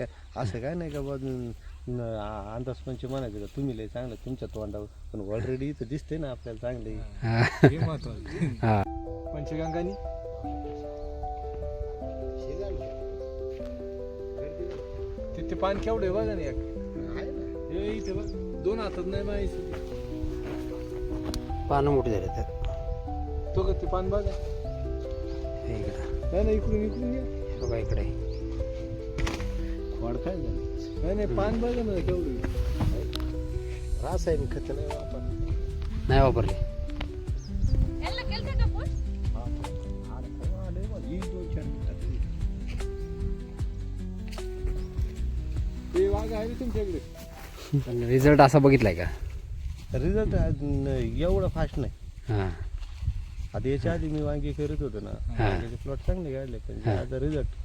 काय असं काय नाही का बा न- न- आ- अंदाज पंच म्हणायचं का तुम्ही लय चांगलं तुमच्या तोंडावर. पण ऑलरेडी इथं दिसते ना आपल्याला चांगले हा. हे महत्वाचं हा. पंचगंगानी? तिथे पान केवढे बघा ना एक. हे इथे बघ. दोन हातात नाही माहिती पानं मोठी झाली तर. तो का ते पान बघा. हे इकडं. नाही नाही इकडून इकडून ये. बघा इकडे. वाढ काय झालं? नाही नाही पान बघा ना केवढे. रासायनिक खत नाही वापर नाही वापरले. याला केलते का ते वाघ आहे तुमच्याकडे? पण रिझल्ट असा बघितलाय का? रिझल्ट एवढं फास्ट नाही. हां. आता याच्या आधी मी वांगी करत होतो ना हा. वांग्याचे प्लॉट चांगले काढले पण हा. आता रिझल्ट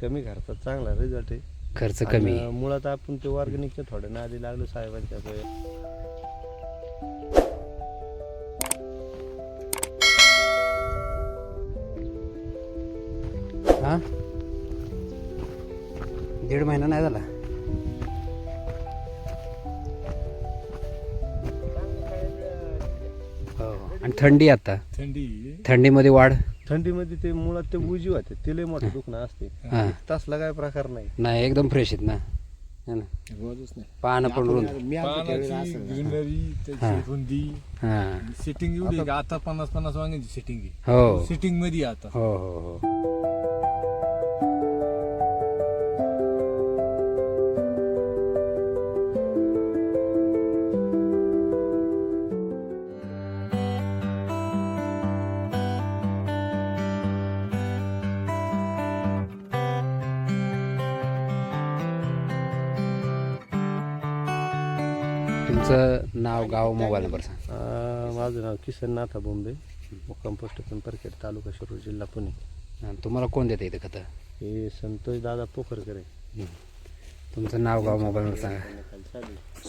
कमी खर्चात चांगला रिझल्ट आहे. खर्च कमी. आणि मुळात आपण ते ऑर्गॅनिकच्या थोड्या नादी लागलो साहेबांच्या ते. हा? दीड महिना नाही झाला. हो. आणि थंडी आता? थंडी. थंडीमध्ये वाढ? थंडीमध्ये ते मुळात ते उजी होते ते लय मोठं दुखणं असते हा. तसला काय प्रकार नाही. नाही एकदम फ्रेश आहेत ना. है ना? रोजच नाही. पानं पण रुंद पानाची ग्रीनरी. त्याची रुंदी हा. सिटिंग एवढी आहे का आता पन्नास पन्नास वांग्यांची सिटिंग आहे. हो. सिटिंगमध्ये आहे आता. हो हो हो. तुमचं नाव गाव मोबाईल नंबर सांग. अं, माझं नाव किसन नाथा बोंबे मुक्काम पोस्ट पिंपरखेड तालुका शिरूर जिल्हा पुणे. आणि तुम्हाला कोण देतं इथं खतं? हे संतोष दादा पोखरकर आहे. हं. तुमचं नाव गाव मोबाईल नंबर सांगा.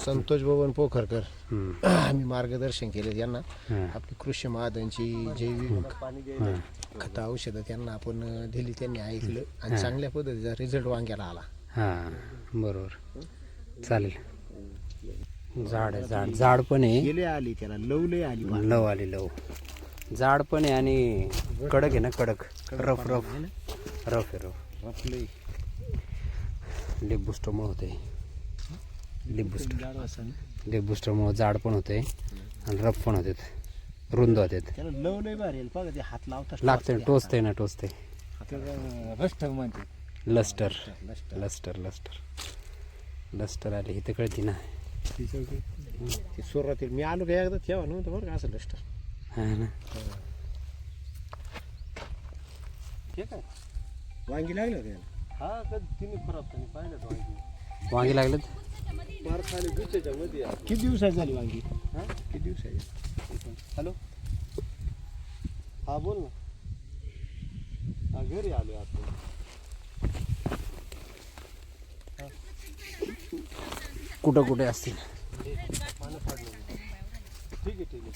संतोष बबन पोखरकर. हं. आम्ही मार्गदर्शन केले त्यांना. हां आपली कृषी महादांची जैविक हां खतं औषधं त्यांना आपण दिली त्यांनी ऐकलं. आणि चांगल्या पद्धतीचा रिझल्ट वांग्याला आला. हां बरोबर. चालेल. झाड आहे झाड. झाड पण आहे. गेले आली त्याला लवले आली लव आली लव. झाड पण आहे आणि कडक आहे ना कडक. Rough rough. रफ आहे रफ. आपले लिप बुस्टरमुळे होते लिप बुस्टर लिप बुस्टरमुळे जाड पण होते आणि रफ पण होते रुंद होते त्याला लव लय भारी आहे. बघा ते हात लावता लागते टोचते ना टोचते रस्टर म्हणते लस्टर. Lustre lustre. लस्टर आले. इथं कळती ना. ते सुरुवातीला मी आलो का एकदा तेव्हा नव्हतं बरं का असं लष्टर हा ना. वांगी लागलं का त्याला हा कधी तिन्ही खराब त्यांनी पाहिलं तो वांगी? वांगी लागलेत फार खाली बीचच्या मध्ये आहे. किती दिवसाची झाली वांगी? हा? किती दिवसाची? हॅलो? हा बोल ना. हा घरी आलो आता कुठं कुठे असतील. ठीक आहे ठीक आहे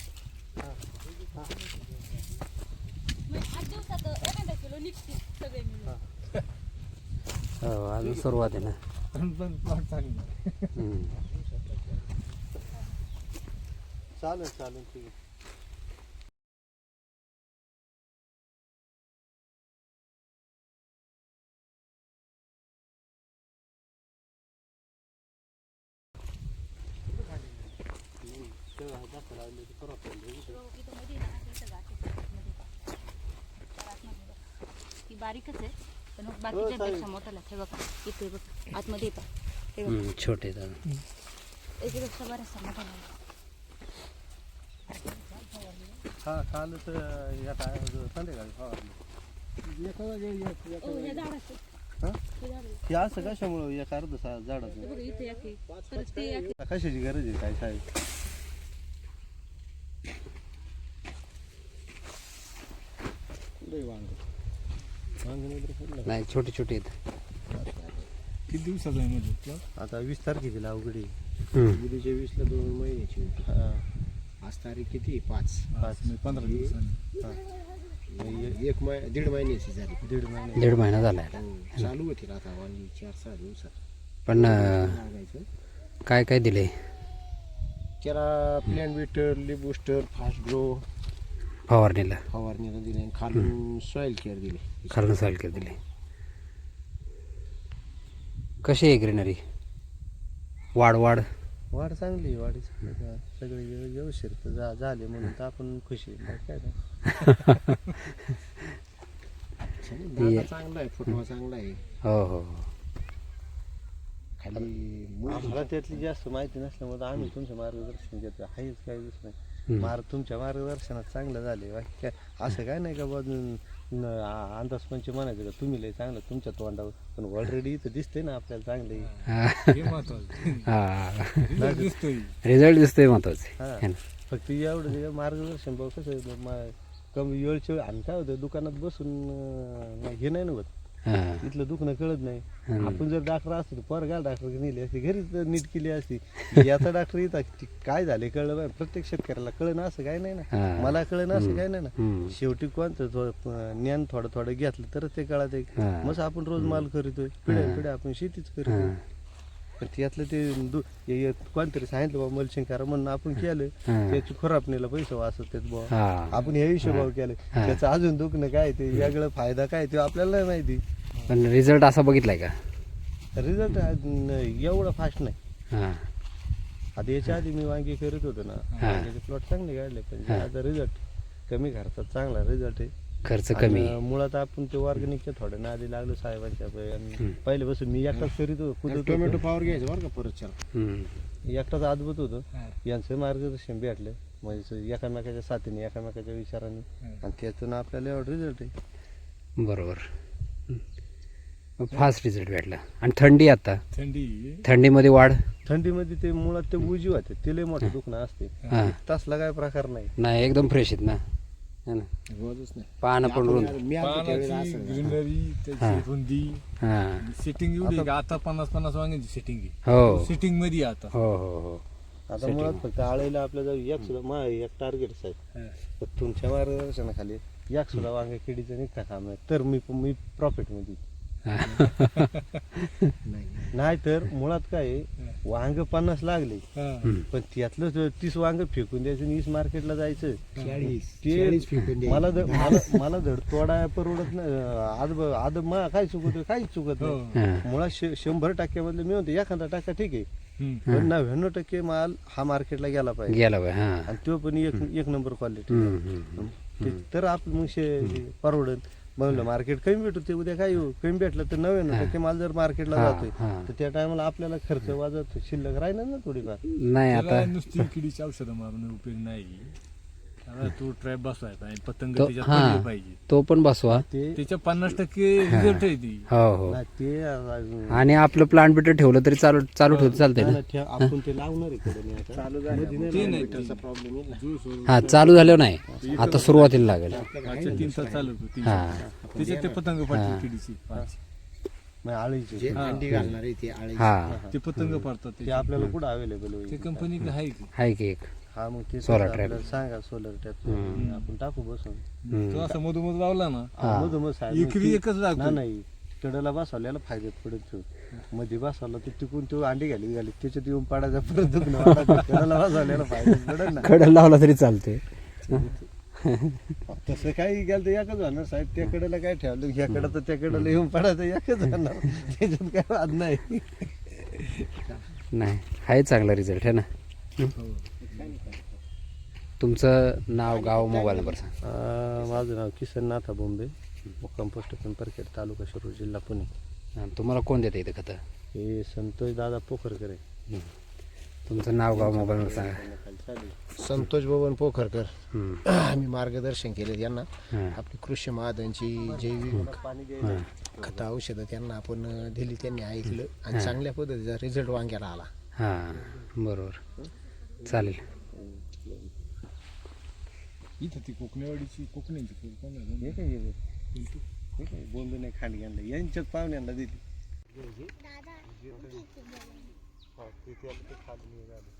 हो अजून सुरुवात आहे ना. चालेल चालेल ठीक आहे. ती बारीकच आहे पण बाकीच्या पेक्षा मोठा लागते बघा इथे बघ आतमध्ये हे बघ. हम्म, छोटे आहेत अजून. याच्यापेक्षा बराचसा मोठा लागला हा काल तर या काय संध्याकाळी फवारली. हे? हा? हे. हे या अर्ध झाडाचं? हे. कशाची गरज आहे काय साहेब? नाही छोटे छोटे आहेत. किती दिवसाचा आहे म्हणजे? आता वीस तारखेची अवघडी हम्म. उद्याच्या वीसला दोन महिन्याची होती. हा. आज तारीख किती? आहे? पाच. पाच म्हणजे पंधरा दिवसांनी. मग एक महिना दीड महिन्याची झाली. दीड महिने दीड महिना झालाय चालू होतील आता वांगी चार सहा दिवसात. पण अं, लागायचं. काय काय दिले त्याला plan bitter lip booster fast grow फवारणीला फवारणीला दिले आणि खालून सॉईल केअर दिले खालून सॉईल केअर दिले कशी आहे ग्रीनरी वाढ वाढ वाढ चांगली आहे, वाढी. सगळे व्यव- व्यवस्थित तर झा- झाले म्हणून तर आपण खुशी आहे. काय नाही. चांगला आहे फुटवा चांगला आहे हो हो हो. खाली आम्हाला त्यातली जास्त माहिती नसल्यामुळे आम्ही तुमचं मार्गदर्शन घेतो आहेच काही दुसरं नाही. मार्ग तुमच्या मार्गदर्शनात चांगलं झाले बाकी काय? असं काय नाही का बा अंदाज पंच म्हणायचं का? तुम्ही लय चांगलं तुमच्या तोंडावर. पण ऑलरेडी इथं दिसते ना आपल्याला चांगलं. हे. हा दिसतोय. रिझल्ट दिसतोय महत्त्वाचे. हा. है फक्त एवढं मार्गदर्शन भाऊ कसं कमी वेळच्या वेळ आणि काय होतं दुकानात बसून हे नाही ना होत. इथलं दुखणं कळत नाही. आपण जर डॉक्टर असतो तर पोरगा डॉक्टर नेली असती घरीच नीट केली असती. याचा डॉक्टर येतात काय झाले कळलं बाय प्रत्येक शेतकऱ्याला कळणं असं काय नाही ना. मला कळणं असं काय नाही ना. शेवटी कोणतं ज्ञान थोडं थोडं घेतलं तरच ते कळत. आहे. मग आपण रोज माल करीतोय पिढ्या पिढ्या आपण शेतीच करतोय. पण त्यातलं ते कोणतरी सांगितलं बाबा मल्चिंग करा म्हणून आपण केलं. त्याची खुरापणीला पैसे वाचत बुवा. हा. आपण हे हिशोबावर केलं. त्याचं अजून दुखणं काय ते वेगळं फायदा काय ते आपल्याला नाही माहिती. पण रिझल्ट असा बघितलाय का रिझल्ट एवढं फास्ट नाही हा आता याच्या आधी मी वांगी करत होतो ना हा. वांग्याचे प्लॉट चांगले काढले पण. आता रिझल्ट कमी खर्चात चांगला रिझल्ट आहे खर्च कमी आणि मुळात आपण ते ऑर्गॅनिकच्या थोड्या नादी लागलो साहेबांच्या. आणि हम्म. पहिल्यापासून मी एकटाच करीत होतो कुदत टोमॅटो. पावर घ्यायचं बरं का परत चाल हम्म. एकटाच अद्भुत होतो. यांचं मार्गदर्शन भेटलं म्हणजे एकामेकाच्या साथीने एकामेकाच्या विचाराने आणि त्यातून आपल्याला एवढा रिझल्ट आहे बरोबर फास्ट रिझल्ट भेटला. आणि थंडी आता? थंडी? थंडीमध्ये वाढ? थंडीमध्ये ते मुळात ते उजी होते ते लय मोठं दुखणं असते. हा. तसला काय प्रकार नाही. नाही एकदम फ्रेश आहेत ना. है ना? रोजच नाही. पानं पण रुंद. पानाची ग्रीनरी हा. त्याची रुंदी. हा. सिटिंग एवढी आहे का? आता पन्नास पन्नास वांग्यांची सिटिंग आहे. हो. सिटिंगमध्ये आहे आता. हो हो हो. आता मुळात फक्त आळीला आपल्या जाऊ एक सुद्धा मा एक टार्गेट आहे हा. तर तुमच्या मार्गदर्शनाखाली एक सुद्धा वांगे किडीचं निघता काम आहे तर मी मी प्रॉफिटमध्ये. नाही तर मुळात काय आहे, वांग पन्नास लागले. पण त्यातलं तीस वांग फेकून द्यायचं आणि वीस मार्केटला जायचं ते. मला मला मला धड तोडा परवडत नाही आद आद मा काय चुकत काहीच चुकत हो. नाही. मुळात शंभर टक्क्यामधले मी म्हणतो एखादा टक्का ठीक आहे. पण नव्याण्णव टक्के माल हा मार्केटला गेला पाहिजे गेला हा आणि तो पण एक एक नंबर क्वालिटी. तर आपण मग शे- परवडत म्हणलं मार्केट कमी भेटू ते उद्या काय येऊ कमी भेटलं तर नव्याण्णव टक्के माल जर मार्केटला हा, जातोय हा. तर त्या टायमाला आपल्याला खर्च वाजत शिल्लक राहिला ना थोडीफार. नाही त्याला आता. नुसती किडीची औषधं मारून उपयोग नाही. तो ट्रॅप बसवाय पाहिजे पतंग तो- त्याच्यात हा. पडले पाहिजे. तो पण बसवा. ते त्याच्या पन्नास टक्के रिझल्ट आहे ती. हो हो. नाही, ते आणि आपलं प्लांट बिटर ठेवलं तरी चालू चालू ठेवतं चालतंय ना? नाही, ठेव- आपण ते लावणार आहे कडे आता. चालू मध्ये नाही ते लावणार. नाही मीटरचा प्रॉब्लेम येईल ना. जो सोडून हा चालू झालं नाही. आता सुरुवातीला लागेल. तीन तास चालू होतो तीन हा. त्याच्यात ते पतंग पडते किडीची पाच. मग आळीचे. जे अंडी घालणार आहे ते आळी हा. ते पतंग पडतात ते ते आपल्याला कुठं अवेलेबल ते होईल कंपनीकडे आहे की? आहे की एक. हा मग ते Solar कसं trap. आपल्याला सांगा सोलर टॅप आपण टाकू बसून. तो असा मधोमध लावला ना हा. मधून मग साहेब, मग एकरी ती- एकच लागतो. नाही, कडेला बसवल्याला फायद्यात पडत तो मध्ये बसवला तर तिकून तो अंडी घाली घाली त्याच्यात येऊन पडायचा परत दुखणं वाढायचं. कडेला बसवल्याला फायद्यात पडत ना कडं लावला तरी चालते तसं काही गेलं तर एकच होणार साहेब त्या कडेला काय ठेवलं ह्या कडे तर त्या कडेला येऊन पडायचं एकच होणार त्याच्यात काय वाद नाही नाही आहे चांगला रिझल्ट आहे ना हं? तुमचं नाव गाव मोबाईल नंबर सांग. अं, माझं नाव किसन नाथा बोंबे. मुक्काम पोस्ट पिंपरखेड तालुका शिरूर जिल्हा पुणे. आणि तुम्हाला कोण देतं इथं खतं? हे संतोष दादा पोखरकर आहे. हं. तुमचं नाव गाव मोबाईल नंबर सांगा. संतोष भवन पोखरकर. हं. आम्ही मार्गदर्शन केले त्यांना. हां. आपली कृषी महादांची जैविक खतं औषधं त्यांना आपण दिली त्यांनी ऐकलं. आणि चांगल्या पद्धतीचा रिझल्ट वांग्याला आला. हां बरोबर. चालेल इथं ती कोकणेवाडीची कोकणीची कोण आहे? हे काय हे? हे काय बोंबे नाही खाली आणलं यांच्याच पाहुण्यांना दिली हा, ते त्याला ते खाली निघालं.